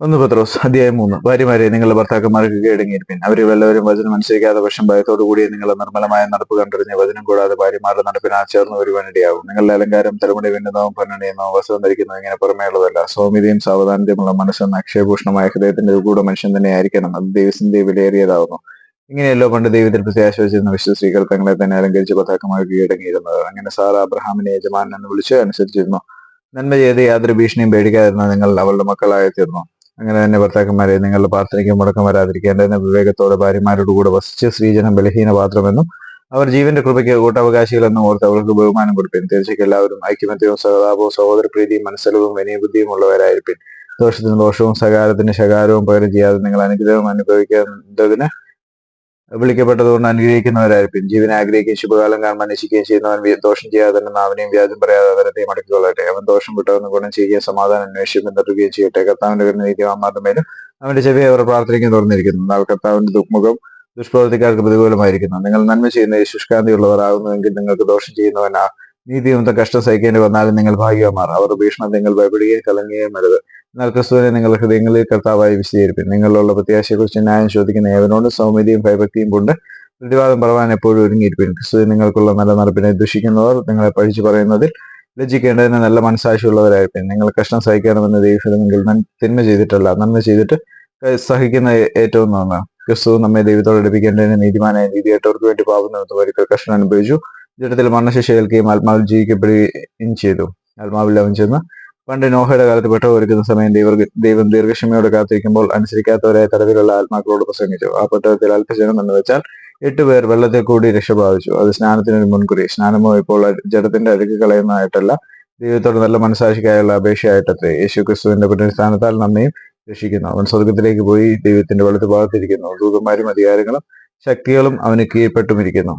ഒന്ന് പത്രോസ് അധ്യായം മൂന്ന്. ഭാര്യമാരെ നിങ്ങളുടെ ഭർത്താക്കന്മാർക്ക് കീഴടങ്ങിയിരിപ്പിൻ. അവർ വല്ലവരും വചനം അനുസരിക്കാതെ പക്ഷം ഭയത്തോടു കൂടി നിങ്ങളുടെ നിർമ്മലമായ നടപ്പ് കണ്ടറിഞ്ഞ് വചനം കൂടാതെ ഭാര്യമാരുടെ നടപ്പിനാ ചേർന്ന് വരുവാനിടയാവും നിങ്ങളുടെ അലങ്കാരം തലമുടി വിന്നതവും പൊന്നണിയുന്നതും വസ്ത്രം ധരിക്കുന്നതും ഇങ്ങനെ പുറമേയുള്ളതല്ല. സൗമ്യതയും സാവധാനതയുമുള്ള മനസ്സെന്ന അക്ഷയഭൂഷണമായ ഹൃദയത്തിന്റെ കൂടെ മനുഷ്യൻ തന്നെ ആയിരിക്കണം അത് ദൈവസിന്റെ വിലയേറിയതാവുന്നു. ഇങ്ങനെയല്ലോ പണ്ട് ദൈവത്തിൽ പ്രത്യാശ വിശ്വ സ്ത്രീകൾ തങ്ങളെ തന്നെ അലങ്കരിച്ച് പതാക്കമായി കീഴടങ്ങിയിരുന്നത്. അങ്ങനെ സാർ അബ്രഹാമിനെ യജമാനൻ എന്ന് വിളിച്ച് അനുസരിച്ചിരുന്നു. നന്മ ചെയ്ത് യാതൊരു ഭീഷണിയും പേടിക്കാതിരുന്ന നിങ്ങൾ അവളുടെ മക്കളായി തീർന്നു അങ്ങനെ തന്നെ ഭർത്താക്കന്മാരെ നിങ്ങളുടെ പ്രാർത്ഥനയ്ക്ക് മുടക്കം വരാതിരിക്കേണ്ടതിന് വിവേകത്തോടെ ഭാര്യമാരോട് കൂടെ വസിച്ച് സ്ത്രീജനം ബലഹീന പാത്രമെന്നും അവർ ജീവന്റെ കൃപയ്ക്ക് കൂട്ടവകാശികളെന്നും ഓർത്ത് അവർക്ക് ബഹുമാനം കൊടുപ്പിൻ. തീർച്ചയ്ക്ക് എല്ലാവരും ഐക്യമത്യവും സഹതാപവും സഹോദരപ്രീതിയും മനസ്സലവും വിനയബുദ്ധിയും ഉള്ളവരായിരിക്കും ദോഷത്തിന് ദോഷവും സകാരത്തിന് ശകാരവും പകരം ചെയ്യാതെ നിങ്ങൾ അനുഗ്രഹം അനുഭവിക്കേണ്ടതിന് വിളിക്കപ്പെട്ടതുകൊണ്ട് അനുഗ്രഹിക്കുന്നവരായിരിക്കും. ജീവനെ ആഗ്രഹിക്കുകയും ശുഭകാലം കാണാൻ നശിക്കുകയും ചെയ്യുന്നവൻ ദോഷം ചെയ്യാതെ തന്നെ നാവിനെയും വ്യാജം പറയാതെ അവരത്തെയും അടക്കിക്കൊള്ളട്ടെ. അവൻ ദോഷം വിട്ടവെന്ന് ഗുണം ചെയ്യുകയും സമാധാനം അന്വേഷിച്ച് പിന്തുടരുകയും ചെയ്യട്ടെ. കർത്താവിന്റെ കരുണ നീതിമാന്മാരുടെ മേലും അവന്റെ ചെവി അവർ പ്രാർത്ഥനയ്ക്ക് തുറന്നിരിക്കുന്നു. എന്നാൽ കർത്താവിന്റെ ദുഃഖമുഖം ദുഷ്പ്രവർത്തിക്കാർക്ക് പ്രതികൂലമായിരിക്കുന്നു. നിങ്ങൾ നന്മ ചെയ്യുന്ന ശുഷ്കാന്തിയുള്ളവർ ആകുന്നുവെങ്കിൽ നിങ്ങൾക്ക് ദോഷം ചെയ്യുന്നവനാ. നീതിയും കഷ്ടം സഹിക്കേണ്ടി വന്നാലും നിങ്ങൾ ഭാഗ്യമാർ അവർ ഭീഷണം നിങ്ങൾ ഭയപ്പെടുകയും കലങ്ങുകയും അരുത്. എന്നാൽ ക്രിസ്തുവിനെ നിങ്ങളുടെ ഹൃദയങ്ങളിൽ കർത്താവായി വിശദീകരിപ്പിൻ നിങ്ങളിലുള്ള പ്രത്യാശയെക്കുറിച്ച് ന്യായം ചോദിക്കുന്ന ഏവനോട് സൗമ്യതയും ഭയഭക്തിയും കൊണ്ട് പ്രതിവാദം പറവാൻ എപ്പോഴും ഒരുങ്ങിയിരിപ്പിൻ ക്രിസ്തു നിങ്ങൾക്കുള്ള നല്ല നടപ്പിനെ ദുഷിക്കുന്നവർ നിങ്ങളെ പഴിച്ചു പറയുന്നതിൽ ലജ്ജിക്കേണ്ടതിന് നല്ല മനസ്സാക്ഷിയുള്ളവരായിരിക്കും. നിങ്ങൾ കഷ്ടം സഹിക്കണമെന്ന് ദൈവമെങ്കിൽ തിന്മ ചെയ്തിട്ടല്ല നന്മ ചെയ്തിട്ട് സഹിക്കുന്ന ഏറ്റവും നന്ന് ക്രിസ്തു നമ്മെ ദൈവത്തോട് അടുപ്പിക്കേണ്ടതിന് നീതിമാനായ നീതി ഏറ്റവർക്ക് വേണ്ടി പാപം നിമിത്തം ഒരിക്കൽ കഷ്ടം അനുഭവിച്ചു. ജഡത്തിൽ മരണശിക്ഷ ഏൽക്കുകയും ആത്മാവിൽ ജീവിക്കപ്പെടുകയും ചെയ്തു. ആത്മാവിൽ അവൻ ചെന്ന് പണ്ട് നോഹയുടെ കാലത്ത് പെട്ട ഒരുക്കുന്ന സമയം ദൈവ ദൈവം ദീർഘക്ഷമയോടെ കാത്തിരിക്കുമ്പോൾ അനുസരിക്കാത്തവരെ തരത്തിലുള്ള ആത്മാക്കളോട് പ്രസംഗിച്ചു. ആ പെട്ടകത്തിൽ അല്പജനം എന്ന് വെച്ചാൽ എട്ട് പേർ വെള്ളത്തിൽ കൂടി രക്ഷപാവിച്ചു അത് സ്നാനത്തിനൊരു മുൻകുറി. സ്നാനമോ ഇപ്പോൾ ജഡത്തിന്റെ അഴുക്ക് കളയുന്നതായിട്ടല്ല ദൈവത്തോട് നല്ല മനസാക്ഷിക്കായുള്ള അപേക്ഷയായിട്ടത്രേ. യേശു ക്രിസ്തുവിന്റെ പുനരുസ്ഥാനത്താൽ നമ്മയും രക്ഷിക്കുന്നു. അവൻ സ്വർഗത്തിലേക്ക് പോയി ദൈവത്തിന്റെ വലത്ത് ഭാഗത്തിരിക്കുന്നു ദൂതന്മാരും അധികാരങ്ങളും ശക്തികളും അവന് കീഴ്പ്പെട്ടുമിരിക്കുന്നു.